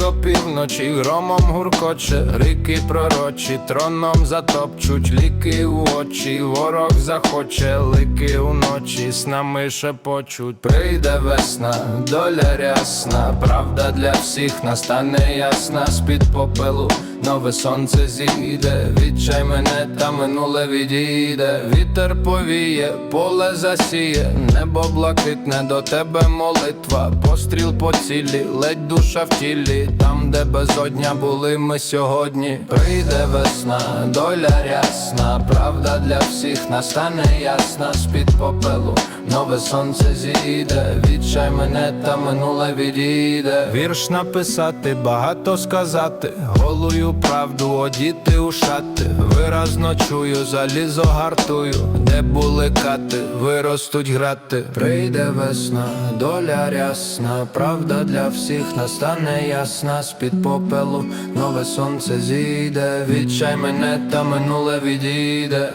опівночі, громом гуркоче, рики пророчі, троном затопчуть, ліки у очі, ворог захоче, лики уночі, з нами шепочуть. Прийде весна, доля рясна, правда для всіх настане ясна, з-під попелу. Нове сонце зійде, відчай мене та минуле відійде, вітер повіє, поле засіє, небо блакитне до тебе молитва, постріл по цілі, ледь душа в тілі, там, де безодня були ми сьогодні. Прийде весна, доля рясна, правда для всіх настане ясна, з-під попелу, нове сонце зійде, відчай мене та минуле відійде. Вірш написати, багато сказати, правду одіти у шати, виразно чую, залізо гартую, де були кати, виростуть грати. Прийде весна, доля рясна, правда для всіх настане ясна, з-під попелу, нове сонце зійде, відчай мене та минуле відійде.